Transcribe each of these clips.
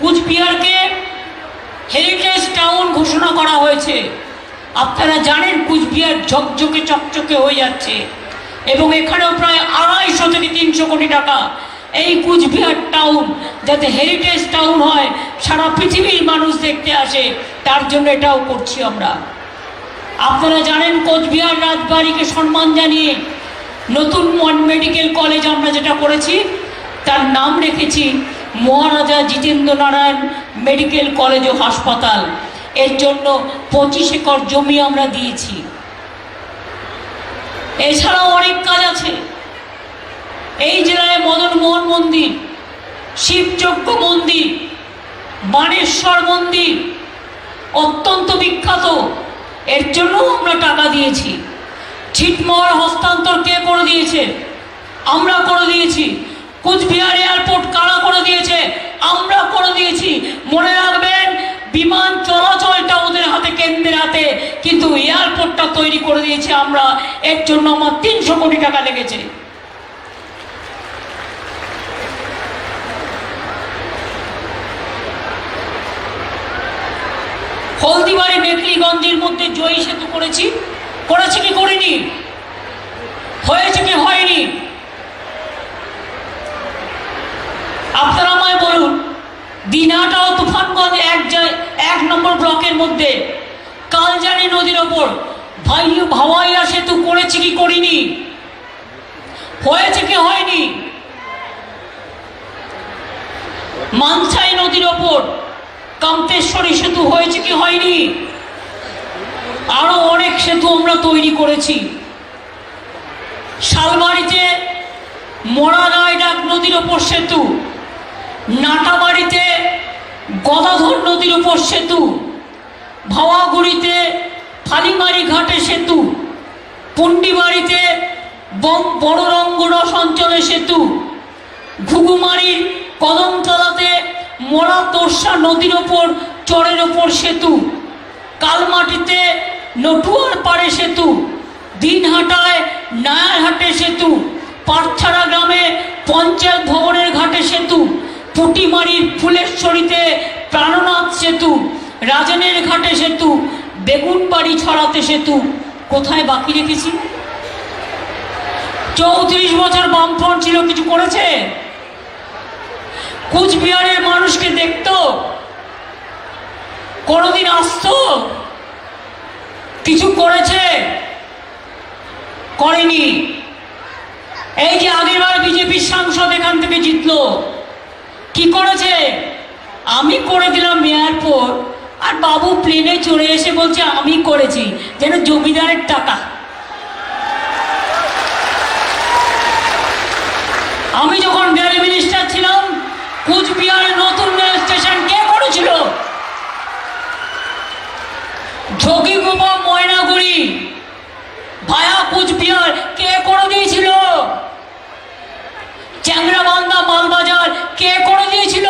কুচবিহারকে heritage town ঘোষণা করা হয়েছে। আপনারা জানেন কুচবিহার ঝকঝকে চকচকে হয়ে যাচ্ছে এবং এখানেও প্রায় আড়াইশো থেকে তিনশো কোটি টাকা এই কুচবিহার টাউন যাতে হেরিটেজ টাউন হয়, সারা পৃথিবীর মানুষ দেখতে আসে, তার জন্য এটাও করছি আমরা। আপনারা জানেন কোচবিহার রাজবাড়িকে সম্মান জানিয়ে নতুন মেডিকেল কলেজ আমরা যেটা করেছি, তার নাম রেখেছি মহারাজা জিতেন্দ্র নারায়ণ মেডিকেল কলেজ ও হাসপাতাল। এর জন্য পঁচিশ একর জমি আমরা দিয়েছি। এছাড়াও অনেক কাজ আছে। এই জেলায় মদন মোহন মন্দির শিবযজ্ঞ মন্দির বাণেশ্বর মন্দির অত্যন্ত বিখ্যাত। এর জন্যও আমরা টাকা দিয়েছি। ছিটমহল হস্তান্তর কে করে দিয়েছে? আমরা করে দিয়েছি। কুচবিহার এয়ারপোর্ট কারা এয়ারপোর্টটা তৈরি করে দিয়েছি, আমরা এর জন্য আমার তিনশো কোটি টাকা লেগেছে। হলদিবাড়ি মেকলিগঞ্জের মধ্যে জয়ী সেতু করেছি। করেছি কি করিনি? হয়েছে কি হয়নি? আপনারা আমায় বলুন, দিনাটা ও তুফানগঞ্জ এক এক নম্বর ব্লকের মধ্যে, কালজানি নদীর ওপর ভাই ভাওয়াইয়া সেতু করেছি কি করিনি? হয়েছে কি হয়নি? মানসাই নদীর ওপর কান্তেশ্বরী সেতু হয়েছে কি হয়নি? আরও অনেক সেতু আমরা তৈরি করেছি। শালবাড়িতে ডাক নদীর ওপর সেতু, নাটাবাড়িতে গদাধর নদীর উপর সেতু, ভাওয়াগুড়িতে সেতু পুন্ডিবাড়িতে বড় রঙ্গরস অঞ্চলে সেতু। ঘুঘুমারির কদমতলাতে মরা তোর্ষা নদীর ওপর, চরের ওপর সেতু। কালমাটিতে নটুয়ার পাড়ে সেতু। দিনহাটায় নায়ারহাটে সেতু। পাটছাড়া গ্রামে পঞ্চায়েত ভবনের ঘাটে সেতু। পুটিমারির ফুলেশ্বরীতে প্রাণনাথ সেতু। রাজনের ঘাটে সেতু। বেগুনবাড়ি ছড়াতে সেতু। কোথায় বাকি রেখেছি? চৌত্রিশ বছর বামফ্রন্ট ছিল, কিছু করেছে? কুচবিহারের মানুষকে দেখতো? কোনোদিন আসতো? কিছু করেছে? করেনি। এই যে আগেরবার বিজেপির সাংসদ এখান থেকে জিতলো, কি করেছে? আমি করে দিলাম এয়ারপোর্ট আর বাবু প্লেনে চড়ে এসে বলছে, আমি করেছি। যেন জমিদারের টাকা। আমি যখন ডেলি মিনিস্টার ছিলাম কুচবিহারের নতুন রেল স্টেশন কে করেছিল ঝকিগুপা ময়নাগুড়ি ভায়া কুচবিহার কে করে দিয়েছিল চ্যাংরাবান্ধা মালবাজার কে করে দিয়েছিল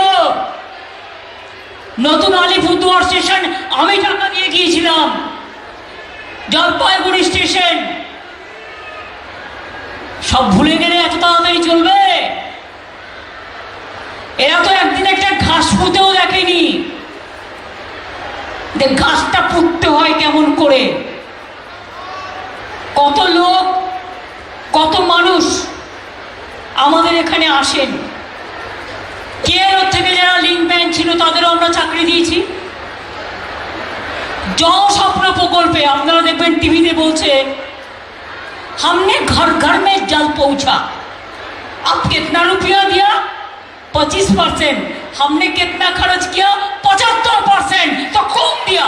নতুন আলিপুরদুয়ার স্টেশন আমি টাকা দিয়ে গিয়েছিলাম। জলপাইগুড়ি স্টেশন। সব ভুলে গেলে এত তাড়াতাড়ি চলবে? এরা তো একদিন একটা ঘাস পুঁতেও দেখেনি। যে ঘাসটা পুঁততে হয় কেমন করে? কত লোক, কত মানুষ আমাদের এখানে আসেন। কেয়ার থেকে যারা লিঙ্ক ব্যাংক ছিল তাদেরও আমরা চাকরি দিয়েছি জনস্বপ্ন প্রকল্পে আপনারা দেখবেন টিভিতে বলছে हमने घर घर में जल पहुंचा अब कितना रुपया दिया पच्चीस परसेंट हमने कितना खर्च किया पचहत्तर परसेंट तो खूब दिया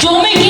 জমি কি